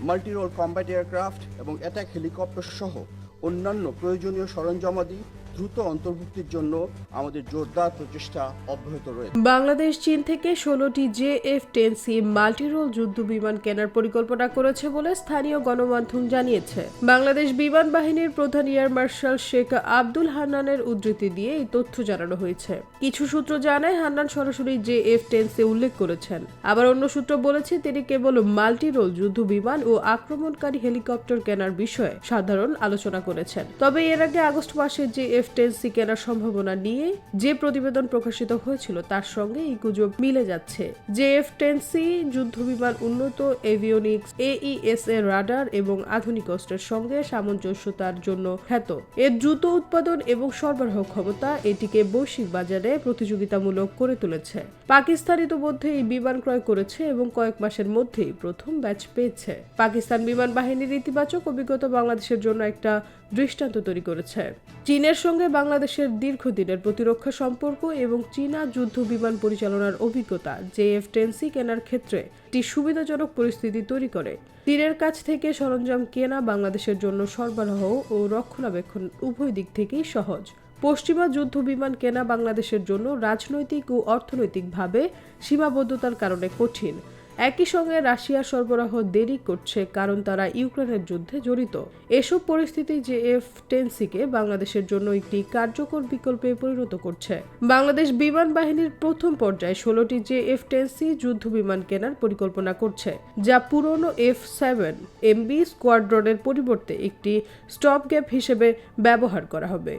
Multirole combat aircraft এবং attack helicopter সহ অন্যান্য প্রয়োজনীয় সরঞ্জামাদি দ্রুত অন্তর্ভুক্তির জন্য আমাদের জোরদার প্রচেষ্টা অব্যাহত রয়েছে। বাংলাদেশ, চীন থেকে ষোলোটি J F ten C multirole যুদ্ধ বিমান কেনার পরিকল্পনা করেছে বলে স্থানীয় গণমাধ্যম জানিয়েছে। বাংলাদেশ বিমান বাহিনীর প্রধান এয়ার মার্শাল শেখ আব্দুল হান্নানের উদ্ধৃতি দিয়ে এই তথ্য জানানো হয়েছে। কিছু সূত্র জানায়, হান্নান সরাসরি জে এফ টেন সি উল্লেখ করেছেন। আবার অন্য সূত্র বলেছে, তিনি কেবল মাল্টিরোল যুদ্ধ বিমান ও আক্রমণকারী হেলিকপ্টার কেনার বিষয়ে সাধারণ আলোচনা করেছেন। তবে এর আগে আগস্ট মাসে যে এফ টেন কেনার সম্ভাবনা নিয়ে যে প্রতিবেদন প্রকাশিত হয়েছিল, তার সঙ্গে এই গুজব মিলে যাচ্ছে। যে এফ টেন যুদ্ধ বিমান উন্নত, এভিওনিক্স এইএস এর রাডার এবং আধুনিক অস্ত্রের সঙ্গে সামঞ্জস্যতার জন্য খ্যাত। এর দ্রুত উৎপাদন এবং সরবরাহ ক্ষমতা এটিকে বৈশ্বিক বাজারে প্রতিযোগিতামূলক করে তুলেছে। পাকিস্তান ইতিমধ্যে এই বিমান ক্রয় করেছে এবং কয়েক মাসের মধ্যেই প্রথম ব্যাচ পেয়েছে। পাকিস্তান বিমান বাহিনীর ইতিবাচক অভিজ্ঞতা বাংলাদেশের জন্য একটা দৃষ্টান্ত তৈরি করেছে। চীনের সঙ্গে বাংলাদেশের দীর্ঘদিনের প্রতিরক্ষা সম্পর্ক এবং চীনা যুদ্ধ বিমান পরিচালনার অভিজ্ঞতা জেএফ টেনসি কেনার ক্ষেত্রে একটি সুবিধাজনক পরিস্থিতি তৈরি করে। চীনের কাছ থেকে সরঞ্জাম কেনা বাংলাদেশের জন্য সরবরাহ ও রক্ষণাবেক্ষণ উভয় দিক থেকেই সহজ। পশ্চিমা যুদ্ধ বিমান কেনা বাংলাদেশের জন্য রাজনৈতিক ও অর্থনৈতিকভাবে সীমাবদ্ধতার কারণে কঠিন। একই সঙ্গে রাশিয়া সরবরাহ দেরি করছে কারণ তারা ইউক্রেনের যুদ্ধে জড়িত। এসব পরিস্থিতি যে এফ টেনসিকে বাংলাদেশের জন্য একটি কার্যকর বিকল্পে পরিণত করছে। বাংলাদেশ বিমান বাহিনীর প্রথম পর্যায়ে ষোলোটি যে এফ টেনসি যুদ্ধ বিমান কেনার পরিকল্পনা করছে, যা পুরনো এফ সেভেন এমবি স্কোয়াড্রনের পরিবর্তে একটি স্টপ গ্যাপ হিসেবে ব্যবহার করা হবে।